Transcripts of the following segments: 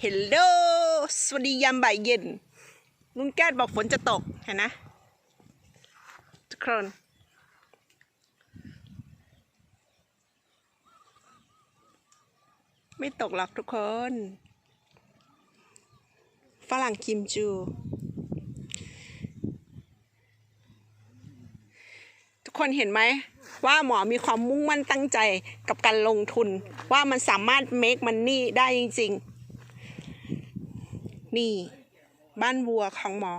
เฮลโลสวัสดียามบ่ายเย็น ลุงแก้ดบอกฝนจะตกเห็นนะ ทุกคน ไม่ตกหรอกทุกคน ฝรั่งคิมจู ทุกคนเห็นไหมว่าหมอมีความมุ่งมั่นตั้งใจกับการลงทุน ว่ามันสามารถ make money ได้จริง ๆ นี่ บ้านวัวของหมอ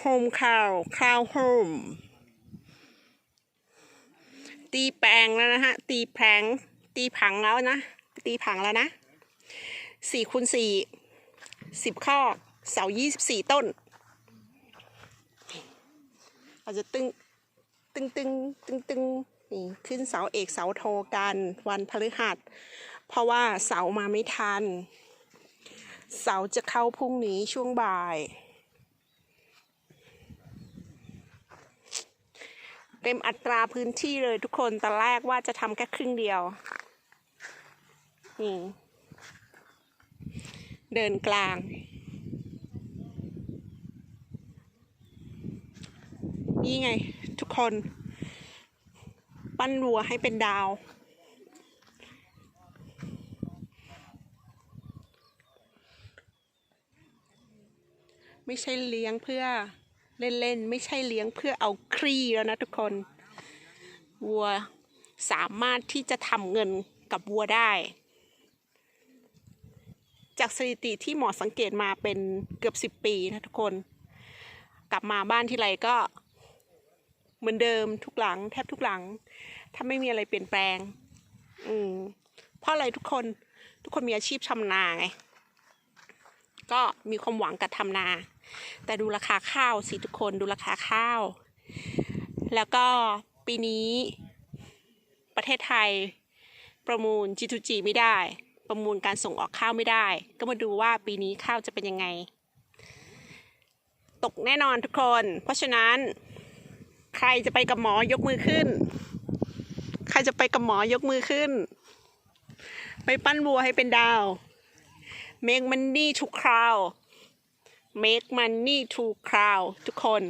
Home Cow Cow Home ตีแปลงแล้วนะฮะ ตีแผงตีผังแล้วนะ ตีผังแล้วนะสี่คูณสี่สิบข้อ เสายี่สิบสี่ต้นเราจะตึงตึงตึงตึงตึงนี่ขึ้นเสาเอกเสาโทกันวันพฤหัส เพราะว่าเสามาไม่ทัน เสาจะเข้าพรุ่งนี้ช่วงบ่าย เต็มอัตราพื้นที่เลยทุกคนตอนแรกว่าจะทำแค่ครึ่งเดียว นี่ เดินกลางนี่ไง ทุกคน ปั้นวัวให้เป็นดาว ไม่ใช่เลี้ยงเพื่อเล่นๆ ไม่ใช่เลี้ยงเพื่อเอาครีแล้วนะทุกคน วัวสามารถที่จะทำเงินกับวัวได้ จากสถิติที่หมอสังเกตมาเป็นเกือบสิบปีนะทุกคน กลับมาบ้านที่ไรก็ เหมือนเดิมทุกหลัง แทบทุกหลัง ถ้าไม่มีอะไรเปลี่ยนแปลง อืมเพราะอะไรทุกคนทุกคนมีอาชีพชำนาไง ก็มีความหวังกับทำนา แต่ดูราคาข้าวสิทุกคนดูราคาข้าว แล้วก็ปีนี้ประเทศไทยประมูล G2G ไม่ได้ ประมูลการส่งออกข้าวไม่ได้ ก็มาดูว่าปีนี้ข้าวจะเป็นยังไง ตกแน่นอนทุกคน เพราะฉะนั้น ใครจะไปกับหมอยกมือขึ้น ใครจะไปกับหมอยกมือขึ้น ไปปั้นวัวให้เป็นดาว make money to crowd make money to crowd ทุกคน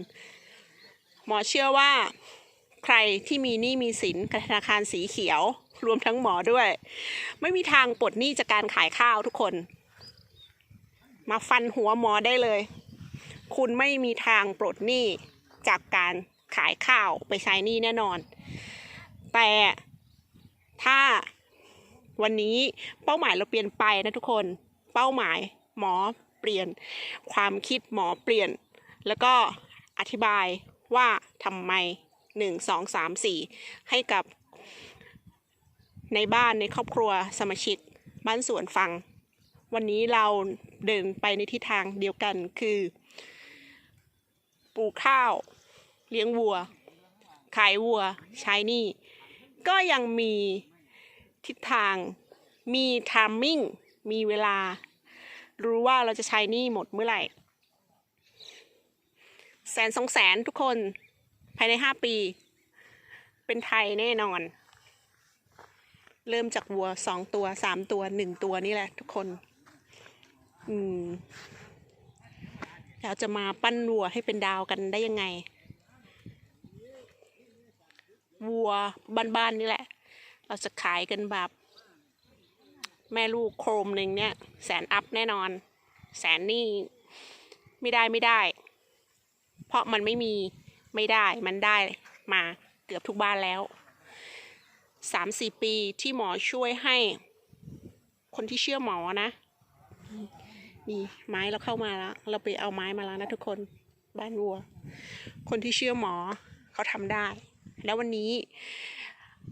หมอเชื่อว่า ใครที่มีหนี้มีสินธนาคารสีเขียว รวมทั้งหมอด้วย ไม่มีทางปลดหนี้จากการขายข้าวทุกคน มาฟันหัวหมอได้เลย คุณไม่มีทางปลดหนี้จากการขายข้าวไปใช้หนี้แน่นอน แต่ถ้าวันนี้เป้าหมายเราเปลี่ยนไปนะทุกคน เป้าหมายหมอ เปลี่ยนความคิดหมอเปลี่ยน แล้วก็อธิบายว่าทำไมหนึ่งสองสามสี่ให้กับในบ้านในครอบครัวสมาชิกบ้านสวนฟัง วันนี้เราเดินไปในทิศทางเดียวกันคือ ปลูกข้าว เลี้ยงวัว ขายวัว ใช้นี่ ก็ยังมีทิศทางมีทามมิ่ง มีเวลา รู้ว่าเราจะใช้นี่หมดเมื่อไหร่แสนสองแสนทุกคนภายในห้าปี เป็นไทยแน่นอน เริ่มจากวัวสองตัวสามตัวหนึ่งตัวนี่แหละทุกคน อืมเราจะมาปั้นวัวให้เป็นดาวกันได้ยังไง วัวบ้านๆนี่แหละ เราจะขายกันแบบ แม่ลูกโครมหนึ่งเนี่ย แสนอัพแน่นอน แสนนี่ไม่ได้ไม่ได้ เพราะมันไม่มีไม่ได้มันได้มาเกือบทุกบ้านแล้วสามสี่ปีที่หมอช่วยให้ คนที่เชื่อหมอนะ นี่ไม้เราเข้ามาแล้ว เราไปเอาไม้มาแล้วนะทุกคนบ้านวัว คนที่เชื่อหมอเขาทำได้ แล้ววันนี้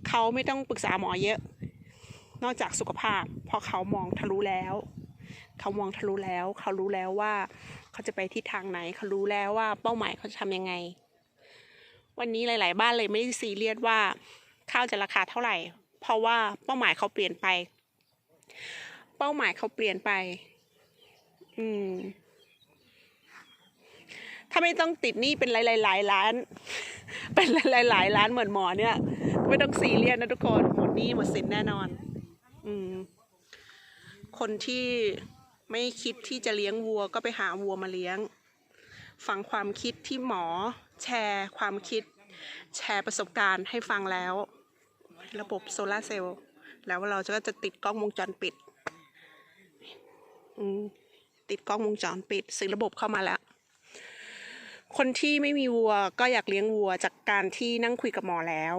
เขาไม่ต้องปรึกษาหมอเยอะ นอกจากสุขภาพ เพราะเขามองทะลุแล้ว เขามองทะลุแล้ว เขารู้แล้วว่า เขาจะไปทิศทางไหน เขารู้แล้วว่าเป้าหมายเขาจะทำยังไง วันนี้หลาย ๆ บ้านเลยไม่ได้ซีเรียสว่าข้าวจะราคาเท่าไหร่ เพราะว่าเป้าหมายเขาเปลี่ยนไป เป้าหมายเขาเปลี่ยนไป อืม ถ้าไม่ต้องติดหนี้เป็นหลายๆหลายล้าน เป็นหลายๆหลายล้านเหมือนหมอเนี่ย ไม่ต้องซีเรียสนะทุกคน หมดหนี้หมดสินแน่นอน อืม คนที่ไม่คิดที่จะเลี้ยงวัวก็ไปหาวัวมาเลี้ยง ฟังความคิดที่หมอแชร์ความคิด แชร์ประสบการณ์ให้ฟังแล้ว ระบบโซลาร์เซลล์แล้วเราก็จะติดกล้องวงจรปิดติดกล้องวงจรปิดซื้อระบบเข้ามาแล้ว คนที่ไม่มีวัวก็อยากเลี้ยงวัวจากการที่นั่งคุยกับหมอแล้ว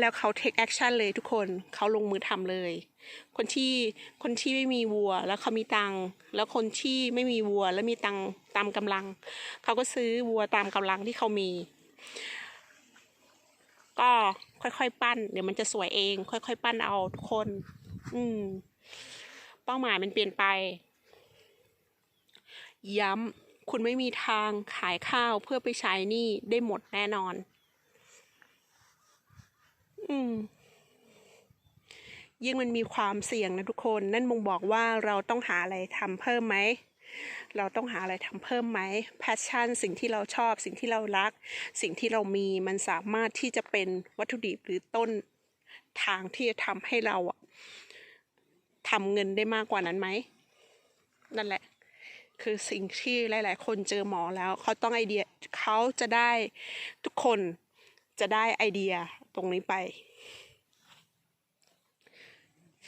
แล้วเขา take action เลยทุกคนเขาลงมือทำเลย คนที่คนที่ไม่มีวัว แล้วเขามีตังแล้วคนที่ไม่มีวัว แล้วมีตังตามกำลัง เขาก็ซื้อวัวตามกำลังที่เขามี ก็ค่อยๆปั้น เดี๋ยวมันจะสวยเอง ค่อยๆปั้นเอาทุกคน อืม เป้าหมายมันเปลี่ยนไป ย้ำคุณไม่มีทางขายข้าวเพื่อไปใช้นี้ได้หมดแน่นอน อืมยิ่งมันมีความเสี่ยงนะทุกคน นั่นบ่งบอกว่าเราต้องหาอะไรทำเพิ่มไหม เราต้องหาอะไรทำเพิ่มไหม passion สิ่งที่เราชอบ สิ่งที่เรารัก สิ่งที่เรามีมันสามารถที่จะเป็นวัตถุดิบหรือต้นทางที่จะทำให้เราอะทำเงินได้มากกว่านั้นไหม นั่นแหละ คือสิ่งที่หลาย ๆ คนเจอหมอแล้ว เขาต้องไอเดียเขาจะได้ทุกคนจะได้ไอเดีย ตรงนี้ไป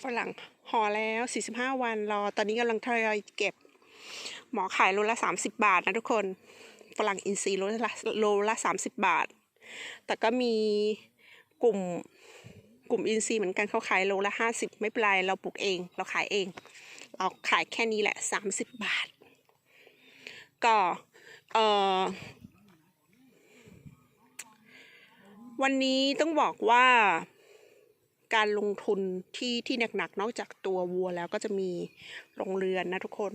ฝรั่งห่อแล้ว 45 วันรอ ตอนนี้กำลังทยอยเก็บ หมอขายโลละ 30 บาทนะทุกคน ฝรั่งอินทรีย์โลละโลละ 30 บาท แต่ก็มีกลุ่มกลุ่มอินทรีย์เหมือนกันเขาขายโลละ 50 ไม่เป็นไรเราปลูกเอง เราขายเอง เราขายแค่นี้แหละ 30 บาท ก็ เอ่อ วันนี้ต้องบอกว่าการลงทุนที่ที่หนักๆนอกจากตัววัวแล้วก็จะมีโรงเรือนนะทุกคน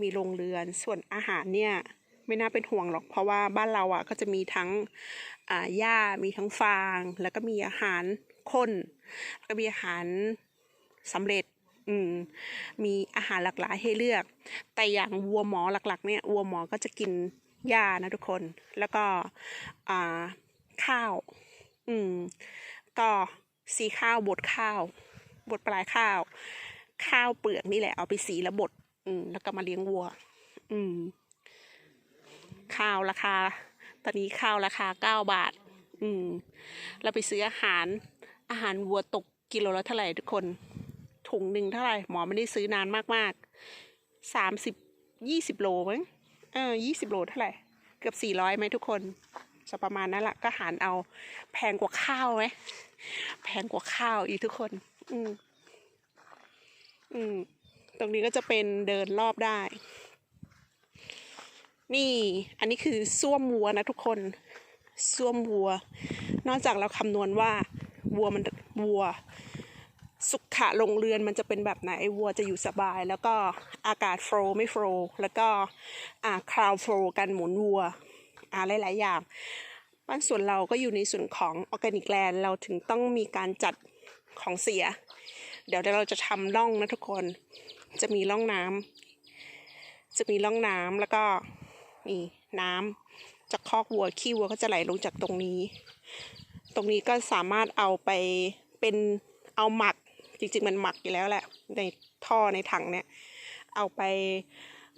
มีโรงเรือนส่วนอาหารเนี่ยไม่น่าเป็นห่วงหรอกเพราะว่าบ้านเราอะก็จะมีทั้งอ่าหญ้ามีทั้งฟาง แล้วก็มีอาหารข้นแล้วก็มีอาหารสำเร็จอืมมีอาหารหลากหลายให้เลือก แต่อย่างวัวหมอหลักๆเนี่ยวัวหมอก็จะกินหญ้านะทุกคนแล้วก็อ่า ข้าว อืม ก็สีข้าวบดข้าว บดปลายข้าว ข้าวเปลือกนี่แหละเอาไปสีแล้วบด อืม แล้วก็มาเลี้ยงวัว อืม ข้าวราคา ตอนนี้ข้าวราคาเก้าบาท อืม เราไปซื้ออาหาร อาหารวัวตกกิโลละเท่าไหร่ทุกคน ถุงหนึ่งเท่าไหร่ หมอไม่ได้ซื้อนานมากๆสามสิบยี่สิบโลมั้ง เออยี่สิบโลเท่าไหร่ เกือบสี่ร้อยไหมทุกคน จะประมาณนั้นแหละก็หารเอาแพงกว่าข้าวไหมแพงกว่าข้าวอีกทุกคน อืมอืมตรงนี้ก็จะเป็นเดินรอบได้ นี่อันนี้คือส้วมวัวนะทุกคนส้วมวัว นอกจากเราคำนวณว่าวัวมันวัว สุขะลงเรือนมันจะเป็นแบบไหนวัวจะอยู่สบาย แล้วก็อากาศโฟลไม่โฟลแล้วก็อ่าคราวโฟลกันหมุนวัว อ่าหลาย ๆ อย่างบ้านส่วนเราก็อยู่ในส่วนของออร์แกนิกแลนด์เราถึงต้องมีการจัดของเสีย เดี๋ยวเราจะทำร่องนะทุกคน จะมีร่องน้ำจะมีร่องน้ำแล้วก็นี่น้ำจากคอกวัวขี้วัวก็จะไหลลงจากตรงนี้ ตรงนี้ก็สามารถเอาไปเป็นเอาหมักจริงๆมันหมักอยู่แล้วแหละในท่อในถังเนี่ยเอาไป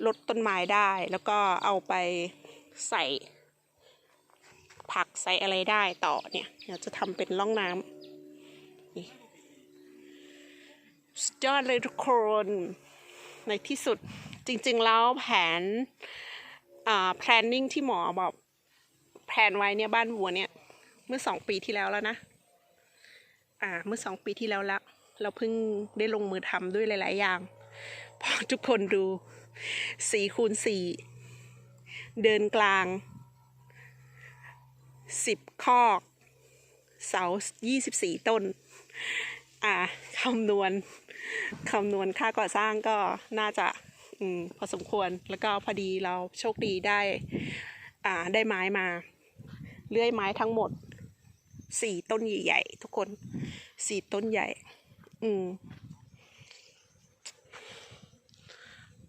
ลดต้นไม้ได้ แล้วก็เอาไปใส่ ผักใส่อะไรได้ต่อเนี่ยเดี๋ยวจะทำเป็นร่องน้ำนี่สุดยอดเลยทุกคนในที่สุดจริง ๆ แล้วแผนอ่า planning ที่หมอบอกแผนไว้เนี่ยบ้านวัวเนี่ย เมื่อสองปีที่แล้วแล้วนะ อ่า เมื่อสองปีที่แล้วละเราเพิ่งได้ลงมือทำด้วยหลาย ๆ อย่างพอทุกคนดูสี่คูณสี่เดินกลาง สิบคอก เสายี่สิบสี่ต้น อ่าคำนวณคำนวณค่าก่อสร้างก็น่าจะอืมพอสมควรแล้วก็พอดีเราโชคดีได้ อ่าได้ไม้มา เลื่อยไม้ทั้งหมดสี่ต้นใหญ่ๆทุกคนสี่ต้นใหญ่ อืม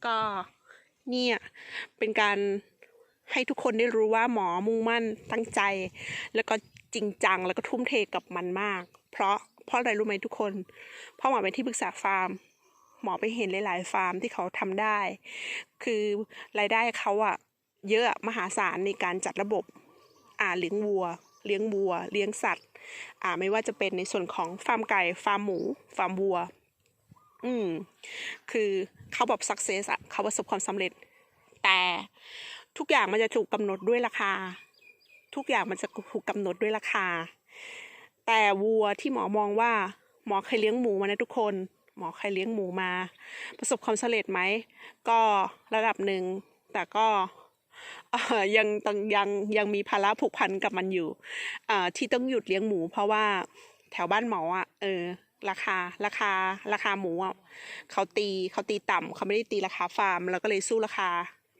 ก็เนี่ยเป็นการ ให้ทุกคนได้รู้ว่าหมอมุ่งมั่นตั้งใจ แล้วก็จริงจังแล้วก็ทุ่มเทกับมันมาก เพราะเพราะอะไรรู้ไหมทุกคน เพราะหมอเป็นที่ปรึกษาฟาร์ม หมอไปเห็นหลาย ๆ ฟาร์มที่เขาทำได้ คือรายได้เขาอะเยอะมหาศาลในการจัดระบบอ่าเลี้ยงวัว เลี้ยงวัว เลี้ยงสัตว์อ่าไม่ว่าจะเป็นในส่วนของฟาร์มไก่ฟาร์มหมู ฟาร์มวัว อืมคือเขาแบบสักเซสอะเขาประสบความสำเร็จ แต่ ทุกอย่างมันจะถูกกำหนดด้วยราคา ทุกอย่างมันจะถูกกำหนดด้วยราคา แต่วัวที่หมอมองว่า หมอเคยเลี้ยงหมูมานะทุกคน หมอเคยเลี้ยงหมูมา ประสบความสำเร็จไหมก็ระดับหนึ่งแต่ก็ยังต้องยังยังมีภาระผูกพันกับมันอยู่ที่ต้องหยุดเลี้ยงหมูเพราะว่าแถวบ้านหมออะเออราคาราคาราคาหมูอะเขาตีเขาตีต่ำเขาไม่ได้ตีราคาฟาร์มแล้วก็เลยสู้ราคา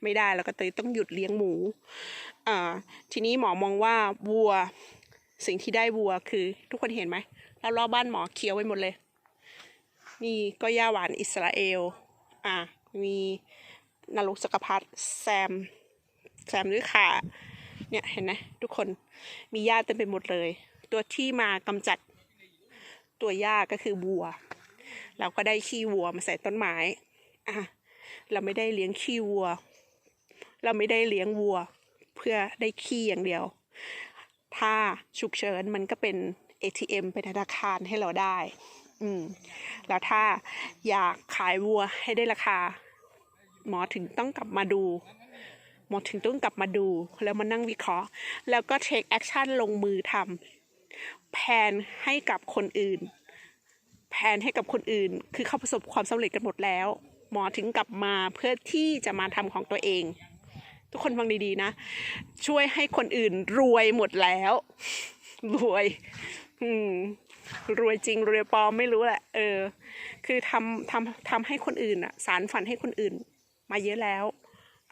ไม่ได้แล้วก็เลยต้องหยุดเลี้ยงหมูอ่อทีนี้หมอมองว่าวัวสิ่งที่ได้วัวคือทุกคนเห็นไหมแล้วรอบบ้านหมอเขียวไว้หมดเลยนี่ก็ย่าหวานอิสราเอล อะมีนรกจักรพรรดิแซม แซมหรือขาเนี่ยเห็นไหมทุกคนมีหญ้าเต็มไปหมดเลย ตัวที่มากำจัดตัวหญ้าก็คือวัว เราก็ได้ขี้วัวมาใส่ต้นไม้อะเราไม่ได้เลี้ยงขี้วัว เราไม่ได้เลี้ยงวัว เพื่อได้ขี้อย่างเดียว ถ้าฉุกเฉินมันก็เป็น ATM เป็นธนาคารให้เราได้ อืม แล้วถ้าอยากขายวัวให้ได้ราคา หมอถึงต้องกลับมาดู หมอถึงต้องกลับมาดู แล้วมานั่งวิเคราะห์ แล้วก็ take action ลงมือทำแผนให้กับคนอื่นแผนให้กับคนอื่น คือเขาประสบความสำเร็จกันหมดแล้ว หมอถึงกลับมาเพื่อที่จะมาทำของตัวเอง ทุกคนฟังดีๆนะ ช่วยให้คนอื่นรวยหมดแล้ว รวย อืมรวยจริงรวยปลอมไม่รู้แหละ เออ คือทำทำทำให้คนอื่นอะสารฝันให้คนอื่น มาเยอะแล้ว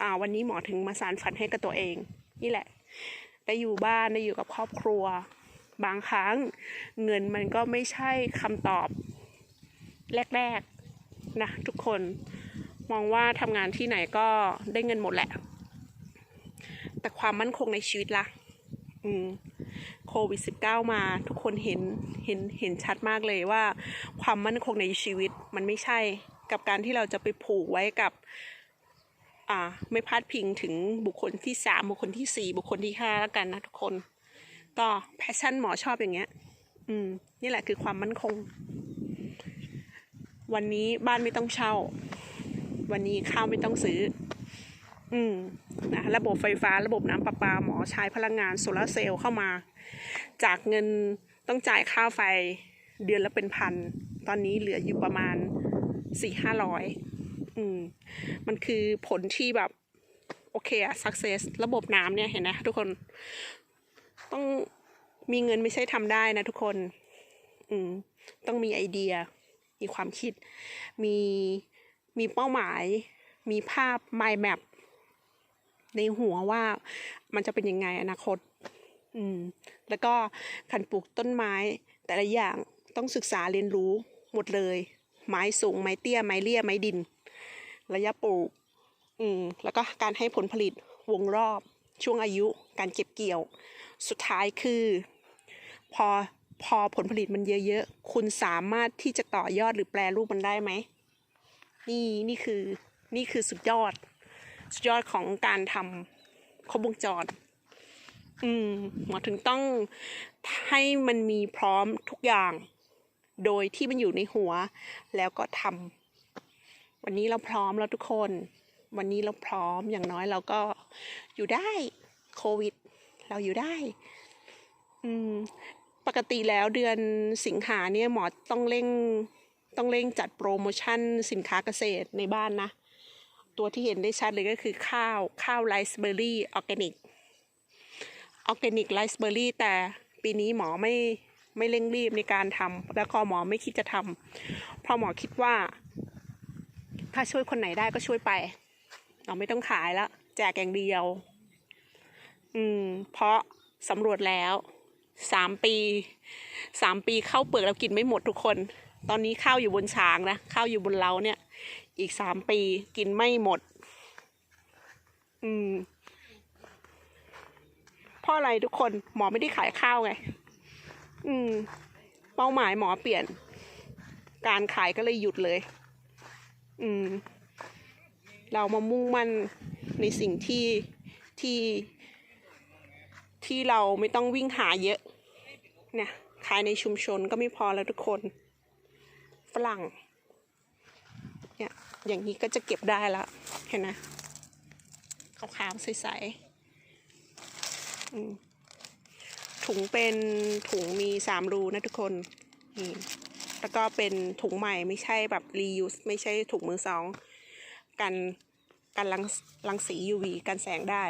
อ่า วันนี้หมอถึงมาสารฝันให้กับตัวเอง นี่แหละได้อยู่บ้านได้อยู่กับครอบครัว บางครั้งเงินมันก็ไม่ใช่คำตอบ แรก ๆ นะ ทุกคนมองว่าทำงานที่ไหนก็ได้เงินหมดแหละ แต่ความมั่นคงในชีวิตล่ะ อืมโควิด -19 มาทุกคนเห็นเห็นเห็นชัดมากเลยว่า ความมั่นคงในชีวิตมันไม่ใช่กับการที่เราจะไปผูกไว้กับ อ่า ไม่พลาดพิงถึงบุคคลที่สามบุคคลที่สี่บุคคลที่ห้าแล้วกันนะทุกคน ก็แพชชั่นหมอชอบอย่างเงี้ย อืม นี่แหละคือความมั่นคง วันนี้บ้านไม่ต้องเช่า วันนี้ข้าวไม่ต้องซื้อ อืมนะระบบไฟฟ้าระบบน้ำประปาหมอใช้พลังงานโซลาร์เซลล์เข้ามา จากเงินต้องจ่ายค่าไฟเดือนละเป็นพัน ตอนนี้เหลืออยู่ประมาณสี่ห้าร้อยอืมมันคือผลที่แบบ โอเคอะ success ระบบน้ำเนี่ยเห็นนะทุกคนต้องมีเงินไม่ใช่ทำได้นะทุกคน อืมต้องมีไอเดีย มีความคิด มีมีเป้าหมาย มีภาพ mind map ในหัวว่ามันจะเป็นยังไงอนาคต อืม แล้วก็การปลูกต้นไม้ แต่ละอย่างต้องศึกษาเรียนรู้หมดเลย ไม้สูงไม้เตี้ยไม้เลี่ยไม้ดิน ระยะปลูก อืม แล้วก็การให้ผลผลิตวงรอบ ช่วงอายุ การเก็บเกี่ยว สุดท้ายคือ พอพอผลผลิตมันเยอะๆ คุณสามารถที่จะต่อยอดหรือแปลรูปมันได้ไหม นี่นี่คือนี่คือสุดยอด สุดยอดของการทำครบวงจร อืมหมอถึงต้องให้มันมีพร้อมทุกอย่าง โดยที่มันอยู่ในหัว แล้วก็ทำวันนี้เราพร้อมแล้วทุกคน วันนี้เราพร้อมอย่างน้อยเราก็อยู่ได้โควิด เราอยู่ได้ อืมปกติแล้วเดือนสิงหาเนี่ยหมอต้องเร่งต้องเร่งจัดโปรโมชั่นสินค้าเกษตรในบ้านนะ ตัวที่เห็นได้ชัดเลยก็คือข้าวข้าวไรซ์เบอร์รี่ออร์แกนิกออร์แกนิกไรซ์เบอร์รี่แต่ปีนี้หมอไม่ไม่เร่งรีบในการทำแล้วก็หมอไม่คิดจะทำเพราะหมอคิดว่า ถ้าช่วยคนไหนได้ก็ช่วยไป เราไม่ต้องขายแล้วแจกอย่างเดียว อืม เพราะสำรวจแล้วสามปีสามปีข้าวเปลือกเรากินไม่หมดทุกคน ตอนนี้ข้าวอยู่บนช้างนะข้าวอยู่บนเล้าเนี่ย อีกสามปีกินไม่หมด อืมเพราะอะไรทุกคนหมอไม่ได้ขายข้าวไง อืม เป้าหมายหมอเปลี่ยน การขายก็เลยหยุดเลย อืม เรามามุ่งมั่นในสิ่งที่ที่ที่เราไม่ต้องวิ่งหาเยอะ เนี่ย ขายในชุมชนก็ไม่พอแล้วทุกคน ฝรั่ง อย่างนี้ก็จะเก็บได้ล้วเห็นไหมขาวๆใสๆถุงเป็นถุงมีสามรูนะทุกคนนี่แล้วก็เป็นถุงใหม่ไม่ใช่แบบ reuse ไม่ใช่ถุงมือสองกันกันรังรังสี UV กันแสงได้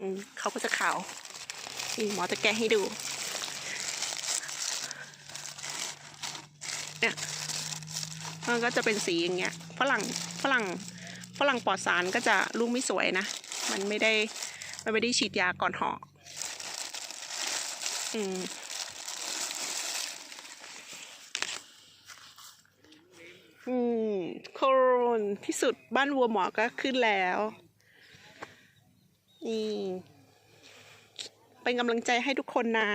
อืเขาก็จะขาวนี่หมอจะแกะให้ดูเนี่ยมันก็จะเป็นสีอย่างเงี้ยฝรั่ง ฝรั่งฝรั่งปลอดสารก็จะลูกไม่สวยนะ มันไม่ได้มันไม่ได้ฉีดยาก่อนห่ออืมอืมโครนที่สุดบ้านวัวหมอก็ขึ้นแล้วนี่เป็นกำลังใจให้ทุกคนนะ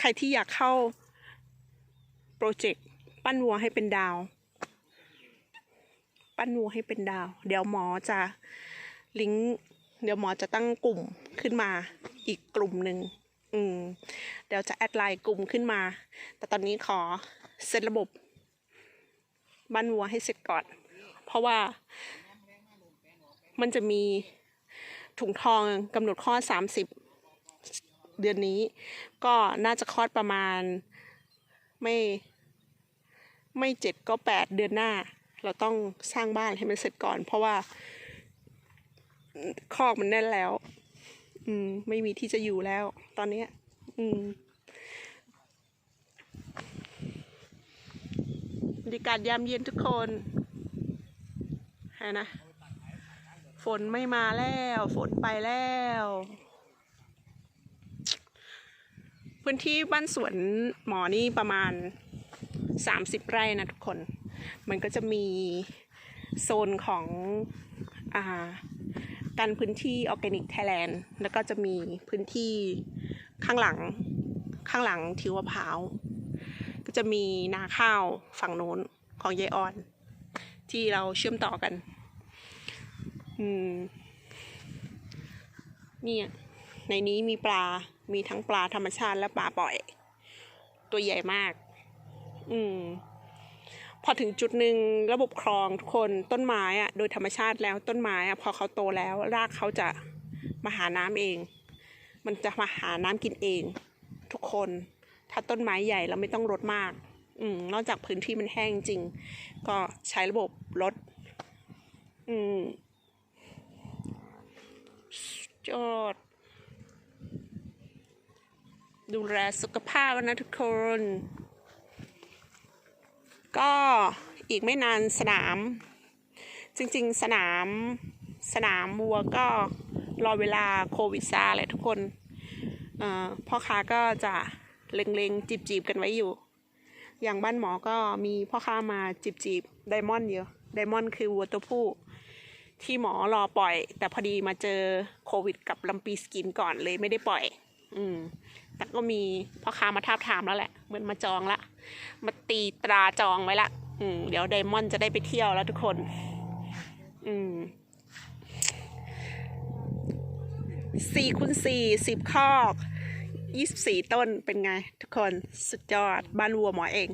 ใครที่อยากเข้า โปรเจกต์ปั้นวัวให้เป็นดาว ปั้นวัวให้เป็นดาว เดี๋ยวหมอจะลิงก์เดี๋ยวหมอจะตั้งกลุ่มขึ้นมาอีกกลุ่มหนึ่งอืมเดี๋ยวจะแอดไลน์กลุ่มขึ้นมา แต่ตอนนี้ขอเซตระบบบ้านวัวให้เสร็จก่อน เพราะว่ามันจะมีถุงทองกำหนดคลอดสามสิบเดือนนี้ ก็น่าจะคลอดประมาณไม่ไม่เจ็ดก็แปดเดือนหน้า เราต้องสร้างบ้านให้มันเสร็จก่อน เพราะว่าคอกมันแน่นแล้ว อืม ไม่มีที่จะอยู่แล้ว ตอนเนี้ย อืมบรรยากาศยามเย็นทุกคนฮะนะ ฝนไม่มาแล้ว ฝนไปแล้ว พื้นที่บ้านสวนหมอนี่ประมาณ 30 ไร่นะทุกคน มันก็จะมีโซนของอาการพื้นที่ออร์แกนิกไทยแลนด์แล้วก็จะมีพื้นที่ข้างหลังข้างหลังทิวมะพร้าว ก็จะมีนาข้าวฝั่งโน้นของยายออน ที่เราเชื่อมต่อกัน อืมเนี่ยในนี้มีปลา มีทั้งปลาธรรมชาติและปลาปล่อย ตัวใหญ่มาก อืม พอถึงจุดหนึ่งระบบคลองทุกคนต้นไม้อะโดยธรรมชาติแล้วต้นไม้อะพอเขาโตแล้ว รากเขาจะมาหาน้ำเอง มันจะมาหาน้ำกินเอง ทุกคน ถ้าต้นไม้ใหญ่เราไม่ต้องรดมาก อืม นอกจากพื้นที่มันแห้งจริง ก็ใช้ระบบรดอืมสุดยอด ดูแลสุขภาพนะทุกคน ก็อีกไม่นานสนาม จริงๆ สนามสนามวัวก็รอเวลาโควิดซาแหละทุกคนพ่อค้าก็จะเล็งๆ จีบๆ กันไว้อยู่ อย่างบ้านหมอก็มีพ่อค้ามาจีบๆไดมอนด์เยอะไดมอนด์คือวัวตัวผู้ที่หมอรอปล่อย แต่พอดีมาเจอโควิดกับลัมปีสกินก่อนเลยไม่ได้ปล่อย อืม แต่ก็มีพ่อค้ามาทาบทามแล้วแหละ เหมือนมาจองละ มาตีตราจองไว้ละ อืมเดี๋ยวไดมอนด์จะได้ไปเที่ยวแล้วทุกคน อืมสี่คูณสี่สิบคอกยี่สิบสี่ต้นเป็นไง ทุกคนสุดยอดบ้านวัวหมอเอง